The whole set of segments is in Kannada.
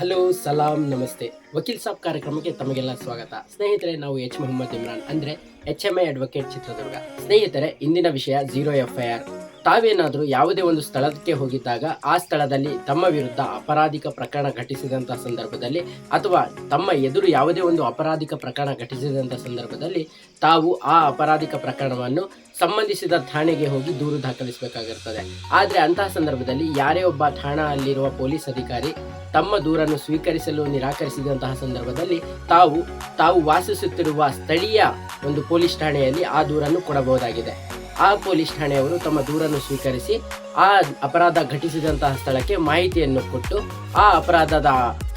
ಹಲೋ, ಸಲಾಂ, ನಮಸ್ತೆ. ವಕೀಲ್ ಸಾಬ್ ಕಾರ್ಯಕ್ರಮಕ್ಕೆ ತಮಗೆಲ್ಲ ಸ್ವಾಗತ. ಸ್ನೇಹಿತರೆ, ನಾವು ಎಚ್. ಮೊಹಮ್ಮದ್ ಇಮ್ರಾನ್ ಅಂದ್ರೆ H. M. I advocate Chitradurga. ಸ್ನೇಹಿತರೆ, ಇಂದಿನ ವಿಷಯ ಜೀರೋ ಎಫ್ ಐ ಆರ್. ತಾವೇನಾದರೂ ಯಾವುದೇ ಒಂದು ಸ್ಥಳಕ್ಕೆ ಹೋಗಿದ್ದಾಗ ಆ ಸ್ಥಳದಲ್ಲಿ ತಮ್ಮ ವಿರುದ್ಧ ಅಪರಾಧಿಕ ಪ್ರಕರಣ ಘಟಿಸಿದಂಥ ಸಂದರ್ಭದಲ್ಲಿ ಅಥವಾ ತಮ್ಮ ಎದುರು ಯಾವುದೇ ಒಂದು ಅಪರಾಧಿಕ ಪ್ರಕರಣ ಘಟಿಸಿದಂಥ ಸಂದರ್ಭದಲ್ಲಿ ತಾವು ಆ ಅಪರಾಧಿಕ ಪ್ರಕರಣವನ್ನು ಸಂಬಂಧಿಸಿದ ಠಾಣೆಗೆ ಹೋಗಿ ದೂರು ದಾಖಲಿಸಬೇಕಾಗಿರುತ್ತದೆ ಆದರೆ ಅಂತಹ ಸಂದರ್ಭದಲ್ಲಿ ಯಾರೇ ಒಬ್ಬ ಠಾಣಾ ಅಲ್ಲಿರುವ ಪೊಲೀಸ್ ಅಧಿಕಾರಿ ತಮ್ಮ ದೂರನ್ನು ಸ್ವೀಕರಿಸಲು ನಿರಾಕರಿಸಿದಂತಹ ಸಂದರ್ಭದಲ್ಲಿ ತಾವು ತಾವು ವಾಸಿಸುತ್ತಿರುವ ಸ್ಥಳೀಯ ಒಂದು ಪೊಲೀಸ್ ಠಾಣೆಯಲ್ಲಿ ಆ ದೂರನ್ನು ಕೊಡಬಹುದಾಗಿದೆ. ಆ ಪೊಲೀಸ್ ಠಾಣೆಯವರು ತಮ್ಮ ದೂರನ್ನು ಸ್ವೀಕರಿಸಿ ಆ ಅಪರಾಧ ಘಟಿಸಿದಂತಹ ಸ್ಥಳಕ್ಕೆ ಮಾಹಿತಿಯನ್ನು ಕೊಟ್ಟು ಆ ಅಪರಾಧದ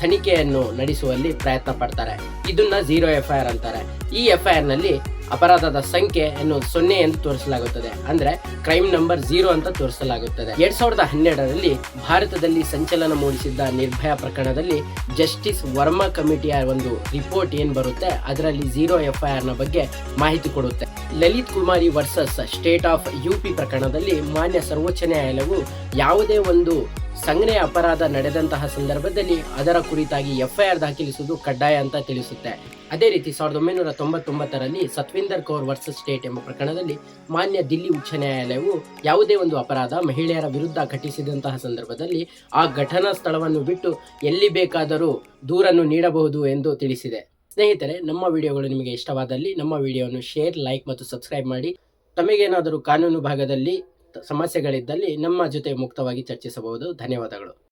ತನಿಖೆಯನ್ನು ನಡೆಸುವಲ್ಲಿ ಪ್ರಯತ್ನ ಪಡ್ತಾರೆ. ಇದನ್ನ ಝೀರೋ ಎಫ್ ಐ ಆರ್ ಅಂತಾರೆ. ಈ ಎಫ್ ಐ ಆರ್ನಲ್ಲಿ ಅಪರಾಧದ ಎನ್ನುವುದು ಸೊನ್ನೆ ಎಂದು ತೋರಿಸಲಾಗುತ್ತದೆ. ಅಂದ್ರೆ ಕ್ರೈಮ್ ನಂಬರ್ ಝೀರೋ ಅಂತ ತೋರಿಸಲಾಗುತ್ತದೆ. ಎರಡ್ ಸಾವಿರದ ಹನ್ನೆರಡರಲ್ಲಿ ಭಾರತದಲ್ಲಿ ಸಂಚಲನ ಮೂಡಿಸಿದ್ದ ನಿರ್ಭಯ ಪ್ರಕರಣದಲ್ಲಿ ಜಸ್ಟಿಸ್ ವರ್ಮಾ ಕಮಿಟಿಯ ಒಂದು ರಿಪೋರ್ಟ್ ಏನ್ ಬರುತ್ತೆ? ಅದರಲ್ಲಿ ಜೀರೋ ಎಫ್ ಐ ಆರ್ನ ಬಗ್ಗೆ ಮಾಹಿತಿ ಕೊಡುತ್ತೆ. Lalit Kumari versus state of UP ಪ್ರಕರಣದಲ್ಲಿ ಮಾನ್ಯ ಸರ್ವೋಚ್ಚ ನ್ಯಾಯಾಲಯವು ಯಾವುದೇ ಒಂದು ಸಂಘನೆಯ ಅಪರಾಧ ನಡೆದಂತಹ ಸಂದರ್ಭದಲ್ಲಿ ಅದರ ಕುರಿತಾಗಿ ಎಫ್ಐಆರ್ ದಾಖಲಿಸುವುದು ಕಡ್ಡಾಯ ಅಂತ ತಿಳಿಸುತ್ತೆ. ಅದೇ ರೀತಿ ಸಾವಿರದ ಒಂಬೈನೂರ ತೊಂಬತ್ತೊಂಬತ್ತರಲ್ಲಿ ಸತ್ವಿಂದರ್ ಕೌರ್ ವರ್ಸಸ್ ಸ್ಟೇಟ್ ಎಂಬ ಪ್ರಕರಣದಲ್ಲಿ ಮಾನ್ಯ ದಿಲ್ಲಿ ಉಚ್ಚ ನ್ಯಾಯಾಲಯವು ಯಾವುದೇ ಒಂದು ಅಪರಾಧ ಮಹಿಳೆಯರ ವಿರುದ್ಧ ಘಟಿಸಿದಂತಹ ಸಂದರ್ಭದಲ್ಲಿ ಆ ಘಟನಾ ಸ್ಥಳವನ್ನು ಬಿಟ್ಟು ಎಲ್ಲಿ ಬೇಕಾದರೂ ದೂರನ್ನು ನೀಡಬಹುದು ಎಂದು ತಿಳಿಸಿದೆ. ಸ್ನೇಹಿತರೆ, ನಮ್ಮ ವಿಡಿಯೋಗಳು ನಿಮಗೆ ಇಷ್ಟವಾದಲ್ಲಿ ನಮ್ಮ ವಿಡಿಯೋವನ್ನು ಶೇರ್, ಲೈಕ್ ಮತ್ತು ಸಬ್ಸ್ಕ್ರೈಬ್ ಮಾಡಿ. ತಮಗೇನಾದರೂ ಕಾನೂನು ಭಾಗದಲ್ಲಿ ಸಮಸ್ಯೆಗಳಿದ್ದಲ್ಲಿ ನಮ್ಮ ಜೊತೆ ಮುಕ್ತವಾಗಿ ಚರ್ಚಿಸಬಹುದು. ಧನ್ಯವಾದಗಳು.